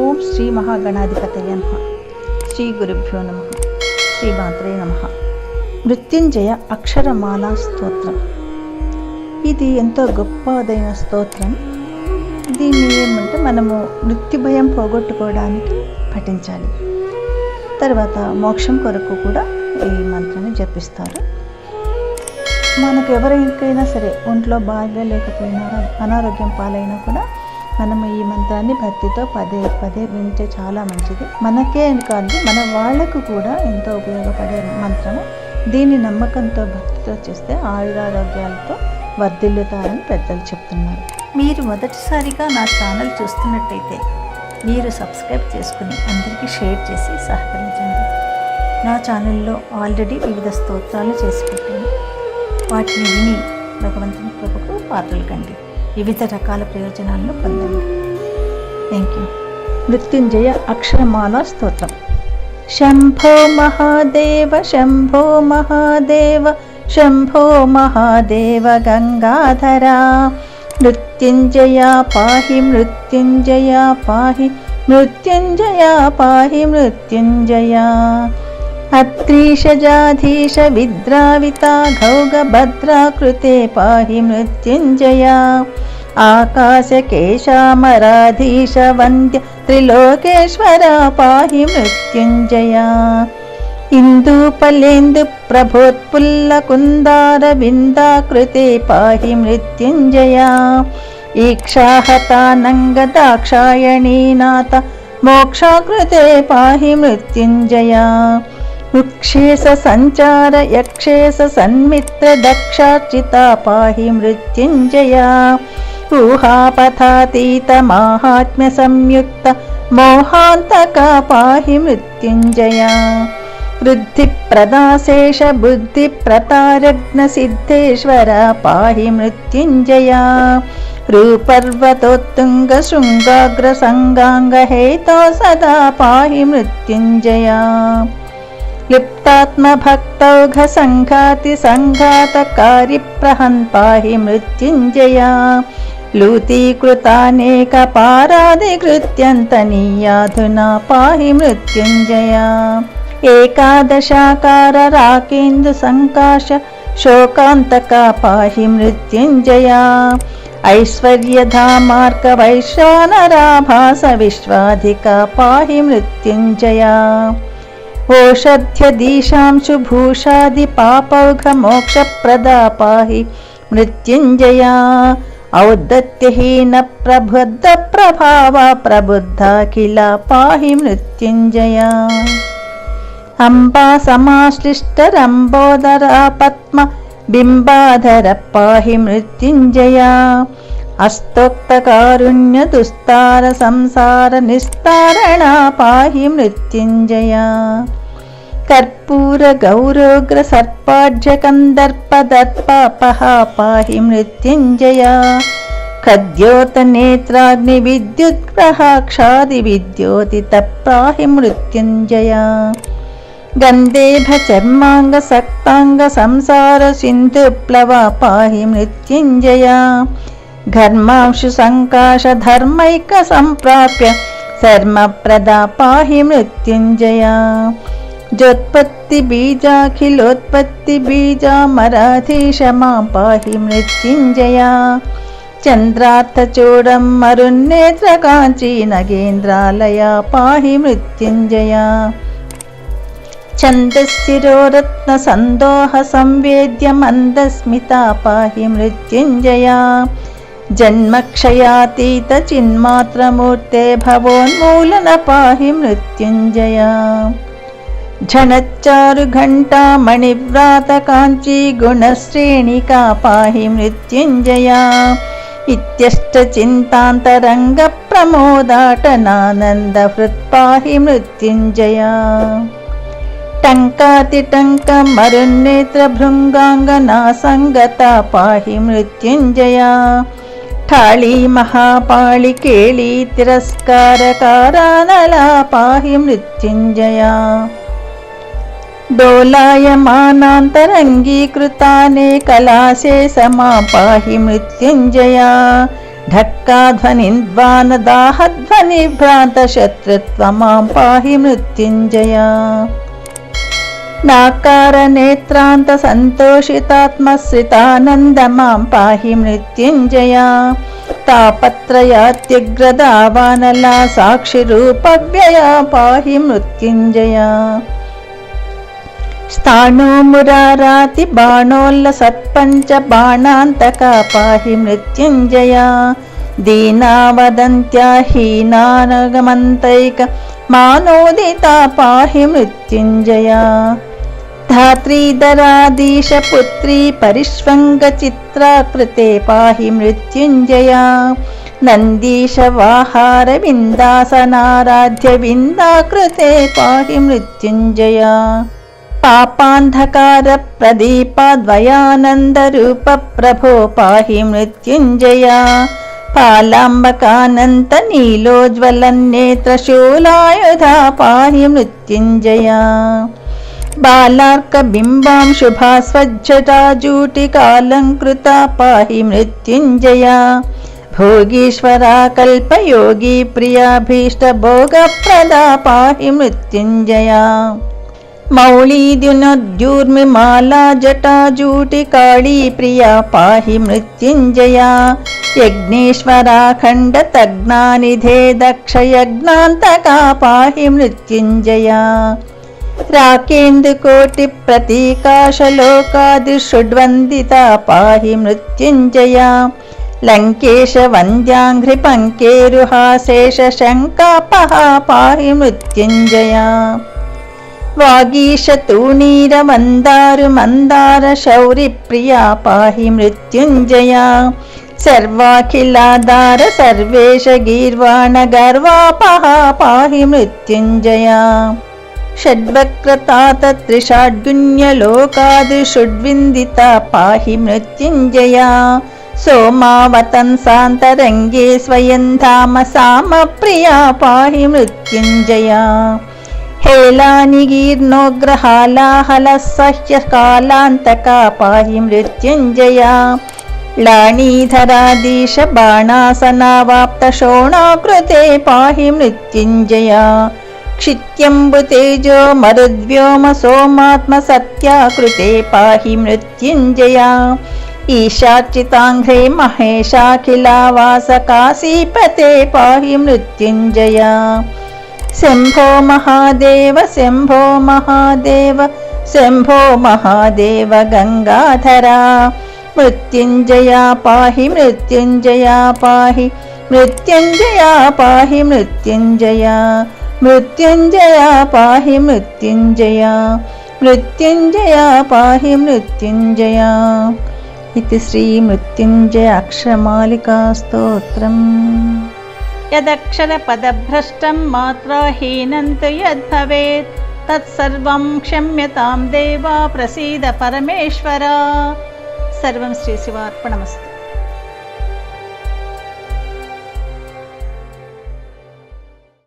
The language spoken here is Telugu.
ఓం శ్రీ మహాగణాధిపతయ నమ. శ్రీ గురుభ్యో నమ. శ్రీ మాత్రే నమ. మృత్యుంజయ అక్షరమాల స్తోత్రం. ఇది ఎంతో గొప్పదైన స్తోత్రం. దీన్ని ఏమంటే మనము మృత్యు భయం పోగొట్టుకోవడానికి పఠించాలి. తర్వాత మోక్షం కొరకు కూడా ఈ మంత్రాన్ని జపిస్తారు. మనకు ఎవరికైనా సరే ఒంట్లో బాగా లేకపోయినా అనారోగ్యం పాలైనా కూడా మనము ఈ మంత్రాన్ని భక్తితో పదే పదే వింటే చాలా మంచిది. మనకే కాదు మన వాళ్ళకు కూడా ఎంతో ఉపయోగపడే మంత్రము. దీన్ని నమ్మకంతో భక్తితో చేస్తే ఆయురారోగ్యాలతో వర్ధిల్లుతారని పెద్దలు చెప్తున్నారు. మీరు మొదటిసారిగా నా ఛానల్ చూస్తున్నట్టయితే మీరు సబ్స్క్రైబ్ చేసుకుని అందరికీ షేర్ చేసి సహకరించండి. నా ఛానల్లో ఆల్రెడీ వివిధ స్తోత్రాలు చేసి పెట్టాను. వాటిని విని భగవంతుని కృపకు పాత్రలు కండి. వివిధ రకాల ప్రయోజనాలను పొందండి థ్యాంక్ యూ మృత్యుంజయ అక్షరమాల స్తోత్రం. శంభో మహాదేవ శంభో మహాదేవ శంభో మహాదేవ గంగాధరా. మృత్యుంజయా పాహి మృత్యుంజయా పాహి మృత్యుంజయా పాహి మృత్యుంజయా. అత్రీషజాధీష విద్రావిత గౌగభద్రాకృతే పాహి మృత్యుంజయా. आकाशकेशामराधीश वन्द्य त्रिलोकेश्वरा पाहि मृत्युञ्जया इन्दूपलेन्दु प्रभोत्पुल्लकुन्दारविन्दाकृते पाहि मृत्युञ्जया ईक्षाहतानङ्गदाक्षायणीनाथ मोक्षाकृते पाहि मृत्युञ्जया वृक्षेश सञ्चार यक्षेश सन्मित्र दक्षार्चिता पाहि मृत्युञ्जया ऊहापथातीतमाहात्म्यसंयुक्त मोहान्तका पाहि मृत्युञ्जया वृद्धिप्रदाशेष बुद्धिप्रतारग्नसिद्धेश्वरा पाहि मृत्युञ्जया रूपर्वतोत्तुङ्गशृङ्गाग्रसङ्गाङ्गहेतो सदा पाहि मृत्युञ्जया लिप्तात्मभक्तौघसङ्घातिसङ्घातकारिप्रहन् पाहि मृत्युञ्जया లూతీకృతానేక పారాధికృత్యంతనీయాధునా పాహి మృత్యుంజయ ఏకాదశాకార రాకేందు సంకాశ శోకాంతక పాహి మృత్యుంజయ ఐశ్వర్యధామార్క వైశ్వానరాభాస విశ్వాధిక పాహి మృత్యుంజయ ఓషధ్యదీశాంశు భూషాది పాపౌఘ మోక్షప్రదా పాహి మృత్యుంజయా ओषध्यदीशांशुभूषादिपापौघमोक्षप्रदा पाहि मृत्युञ्जया औद्धत्यहीनप्रबुद्धप्रभावा प्रबुद्धाखिला पाहि मृत्युञ्जया अम्बा समाश्लिष्टरम्बोदरा पद्म बिम्बाधर पाहि मृत्युञ्जया अस्तोक्तकारुण्यदुस्तार संसार निस्तारणा पाहि मृत्युञ्जया कर्पूरगौरोग्रसर्पाढ्यकन्दर्पदर्पापहा पाहि मृत्युञ्जया खद्योतनेत्राग्निविद्युद्ग्रहाक्षादिविद्योतितप्राहि मृत्युञ्जया गन्धेभचर्माङ्गसक्ताङ्गसंसारसिन्धुप्लवा पाहि मृत्युञ्जया घर्मांशुसङ्काशधर्मैकसम्प्राप्य सर्मप्रदा पाहि मृत्युञ्जया जोत्पत्तिबीजाखिलोत्पत्तिबीजा मराधीशमा पाहि मृत्युञ्जया चन्द्रार्थचूडं मरुन्नेत्रकाञ्ची नगेन्द्रालया पाहि मृत्युञ्जया छन्दस्सिरोरत्नसन्दोहसंवेद्यमन्दस्मिता पाहि मृत्युञ्जया जन्मक्षयातीतचिन्मात्रमूर्ते भवोन्मूलन पाहि मृत्युञ्जया झणच्चारुघण्टा मणिव्रातकाञ्ची गुणश्रेणिका पाहि मृत्युञ्जया इत्यष्टचिन्तान्तरङ्गप्रमोदाटनानन्दहृत्पाहि मृत्युञ्जया टङ्कातिटङ्कमरुन्नेत्रभृङ्गाङ्गनासङ्गता पाहि मृत्युञ्जया ठाळी महापाळि केळी तिरस्कारकारानला पाहि मृत्युञ्जया డోలాయమానాంతరంగీకృతానే కళాశేషమా పాహి మృత్యుంజయా. ఢక్కాధ్వనిద్వానదాహధ్వనిభ్రాంత శత్రుత్వమాం పాహి మృత్యుంజయా. నాకారనేత్రాంత సంతోషితాత్మశ్రితానంద మాం పాహి మృత్యుంజయా. తాపత్రయాత్యగ్రదావానలా సాక్షిరూపవ్యయా పాహి మృత్యుంజయా. స్థాణోమురారాతి బాణోల్ల సత్పంచ బాణాంతక పాహి మృత్యుంజయ దీనావదంత్యా హీనానగమంతైక మానోదిత పాహి మృత్యుంజయ ధాత్రీధరాదీశ పుత్రీ పరిష్వంగ చిత్రాకృతే పాహి మృత్యుంజయ నందీశ వాహార విందాసనారాధ్య విందాకృతే పాహి మృత్యుంజయ పాపాంధకార ప్రదీపాద్వయానందరూప ప్రభో పాహి మృత్యుంజయ. పాలాంబకానంత నీలోజ్వలన్నేత్రశూలాయుధ పాహి మృత్యుంజయ. బాలార్కబింబాం శుభాస్వజ్జటాజూటికాలంకృత పాహి మృత్యుంజయ. భోగీశ్వరా కల్పయోగి ప్రియాభీష్టభోగప్రదా పాహి మృత్యుంజయ. మౌళీద్యునద్యూర్మిమాలా జటాజూటికాళీ ప్రియా పాహి మృత్యుంజయ. యజ్ఞేశ్వరాఖండతజ్ఞానిధే దక్షయజ్ఞాంతకా పాహి మృత్యుంజయ. రాకేందుకోటి ప్రతీకాశలోకాదిషుడ్వందిత పాహి మృత్యుంజయ. లంకేశ వంద్యాంఘ్రి పంకేరుహాశేష శంకాపహ పాహి మృత్యుంజయ వాగీశ తూణీర మందారు మందార శౌరి ప్రియా పాహి మృత్యుంజయ సర్వాఖిలాధార సర్వేశ గీర్వాణ గర్వాపహ పాహి हेलानि गीर्णो ग्रहालाहलसह्यःकालान्तका पाहि मृत्युञ्जया। लाणीधराधीशबाणासनावाप्तशोणा बाणासनावाप्तशोणाकृते पाहि मृत्युञ्जया। क्षित्यम्बुतेजो मरुद्व्योम सोमात्मसत्याकृते पाहि मृत्युञ्जया ईशार्चिताङ्घ्रे महेशाखिलावासकाशीपते पाहि मृत्युञ्जया। శంభో మహాదేవ శంభో మహాదేవ శంభో మహాదేవ గంగాధరా. మృత్యుంజయా పాహి మృత్యుంజయా పాహి మృత్యుంజయా పాహి మృత్యుంజయా. మృత్యుంజయా పాహి మృత్యుంజయా. మృత్యుంజయా పాహి మృత్యుంజయా. ఇది శ్రీ మృత్యుంజయ అక్షరమాలికా స్తోత్రం. यदक्षरपदभ्रष्टं मात्राहीनं तु यद्भवेत् तत्सर्वं क्षम्यतां देवा प्रसीद परमेश्वरा सर्वं श्रीशिवार्पणमस्तु